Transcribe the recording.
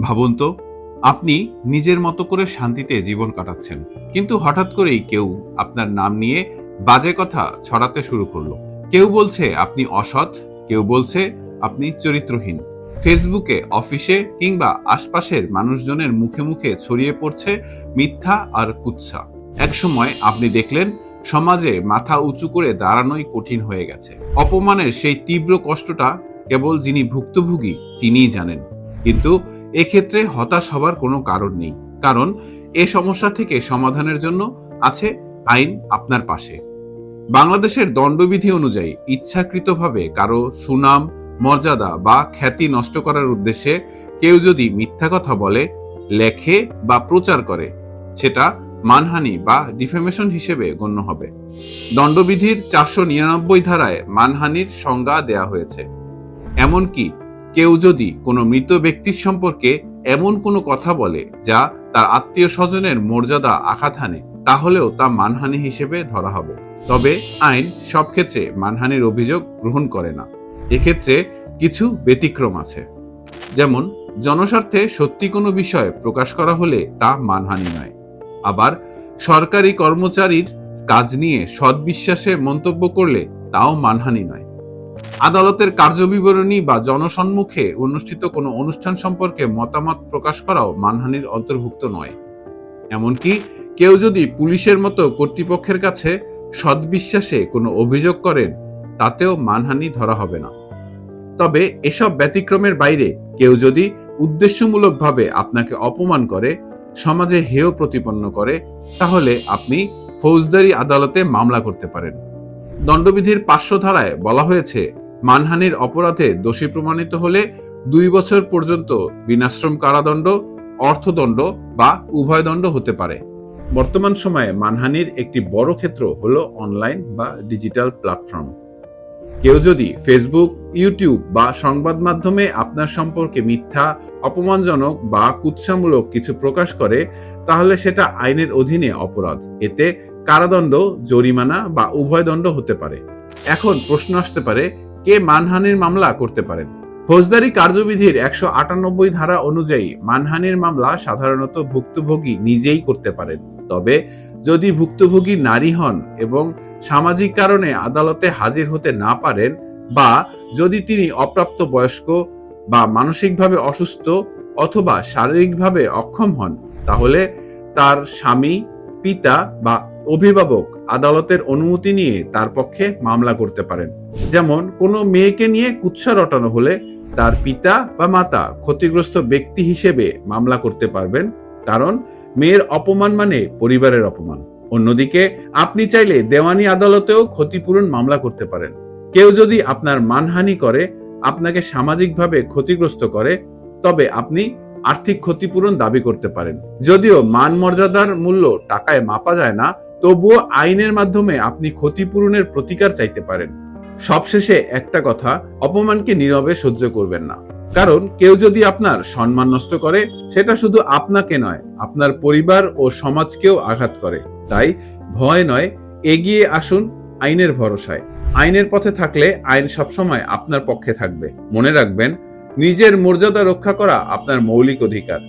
ভাবুন তো, আপনি নিজের মতো করে শান্তিতে জীবন কাটাচ্ছেন। কিন্তু হঠাৎ করেই কেউ আপনার নাম নিয়ে বাজে কথা ছড়াতে শুরু করল। কেউ বলছে আপনি অসৎ, কেউ বলছে আপনি চরিত্রহীন। ফেসবুকে, অফিসে কিংবা আশপাশের মানুষজনের মুখে মুখে ছড়িয়ে পড়ছে মিথ্যা আর কুৎসা। একসময় আপনি দেখলেন, সমাজে মাথা উঁচু করে দাঁড়ানোই কঠিন হয়ে গেছে। অপমানের সেই তীব্র কষ্টটা কেবল যিনি ভুক্তভোগী তিনিই জানেন। কিন্তু এক্ষেত্রে হতাশ হবার কোনো কারণ নেই, কারণ এ সমস্যা থেকে সমাধানের জন্য আছে আইন আপনার পাশে। বাংলাদেশের দণ্ডবিধি অনুযায়ী ইচ্ছাকৃতভাবে কারও সুনাম, মর্যাদা বা খ্যাতি নষ্ট করার উদ্দেশ্যে কেউ যদি মিথ্যা কথা বলে, লেখে বা প্রচার করে, সেটা মানহানি বা ডিফেমেশন হিসেবে গণ্য হবে। দণ্ডবিধির চারশো নিরানব্বই ধারায় মানহানির সংজ্ঞা দেয়া হয়েছে। এমনকি কেউ যদি কোনো মৃত ব্যক্তির সম্পর্কে এমন কোনো কথা বলে যা তার আত্মীয় স্বজনের মর্যাদা আঘাত হানে তাহলেও তা মানহানি হিসেবে ধরা হবে। তবে আইন সব ক্ষেত্রে মানহানির অভিযোগ গ্রহণ করে না। এক্ষেত্রে কিছু ব্যতিক্রম আছে। যেমন, জনস্বার্থে সত্যি কোনো বিষয় প্রকাশ করা হলে তা মানহানি নয়। আবার, সরকারি কর্মচারীর কাজ নিয়ে সৎবিশ্বাসে মন্তব্য করলে তাও মানহানি নয়। আদালতের কার্যবিবরণী বা জনসম্মুখে অনুষ্ঠিত কোনো অনুষ্ঠান সম্পর্কে মতামত প্রকাশ করাও মানহানির অন্তর্ভুক্ত নয়। এমনকি কেউ যদি পুলিশের মতো কর্তৃপক্ষের কাছে সৎবিশ্বাসে কোনো অভিযোগ করেন, তাতেও মানহানি ধরা হবে না। তবে এসব ব্যতিক্রমের বাইরে কেউ যদি উদ্দেশ্যমূলকভাবে আপনাকে অপমান করে, সমাজে হেয় প্রতিপন্ন করে, তাহলে আপনি ফৌজদারি আদালতে মামলা করতে পারেন। দণ্ডবিধির পাঁচশো ধারায় বলা হয়েছে, মানহানির অপরাধে দোষী প্রমাণিত হলে দুই বছর পর্যন্ত বিনাশ্রম কারাদণ্ড, অর্থদণ্ড বা উভয় দণ্ড হতে পারে। বর্তমান সময়ে মানহানির একটি বড় ক্ষেত্র হল অনলাইন বা ডিজিটাল প্ল্যাটফর্ম। কেউ যদি ফেসবুক, ইউটিউব বা সংবাদ মাধ্যমে আপনার সম্পর্কে মিথ্যা, অপমানজনক বা কুৎসামূলক কিছু প্রকাশ করে, তাহলে সেটা আইনের অধীনে অপরাধ। এতে কারাদণ্ড, জরিমানা বা উভয় দণ্ড হতে পারে। এখন প্রশ্ন আসতে পারে, কে মানহানির মামলা করতে পারেন? ফৌজদারি কার্যবিধির একশো আটানব্বই ধারা অনুযায়ী মানহানির মামলা সাধারণত ভুক্তভোগী নিজেই করতে পারেন। তবে যদি ভুক্তভোগী নারী হন এবং সামাজিক কারণে আদালতে হাজির হতে না পারেন বা যদি তিনি অপ্রাপ্ত বয়স্ক বা মানসিকভাবে অসুস্থ অথবা শারীরিকভাবে অক্ষম হন, তাহলে তার স্বামী, পিতা বা অভিভাবক আদালতের অনুমতি নিয়ে তার পক্ষে মামলা করতে পারেন। যেমন, কোনো মেয়েকে নিয়ে কুৎসা রটানো হলে তার পিতা বা মাতা ক্ষতিগ্রস্ত ব্যক্তি হিসেবে মামলা করতে পারবেন, কারণ মেয়ের অপমান মানে পরিবারের অপমান। অন্যদিকে, আপনি চাইলে দেওয়ানি আদালতেও ক্ষতিপূরণ মামলা করতে পারেন। কেউ যদি আপনার মানহানি করে, আপনাকে সামাজিকভাবে ক্ষতিগ্রস্ত করে, তবে আপনি আর্থিক ক্ষতিপূরণ দাবি করতে পারেন। যদিও মান মর্যাদার মূল্য টাকায় মাপা যায় না, তবুও আইনের মাধ্যমে আপনি ক্ষতিপূরণের প্রতিকার চাইতে পারেন। সবশেষে একটা কথা, অপমানকে নীরবে সহ্য করবেন না। কারণ কেউ যদি আপনার সম্মান নষ্ট করে, সেটা শুধু আপনাকে নয়, আপনার পরিবার ও সমাজকেও আঘাত করে। তাই ভয় নয়, এগিয়ে আসুন আইনের ভরসায়। আইনের পথে থাকলে আইন সবসময় আপনার পক্ষে থাকবে। মনে রাখবেন নিজের মর্যাদা রক্ষা করা আপনার মৌলিক অধিকার।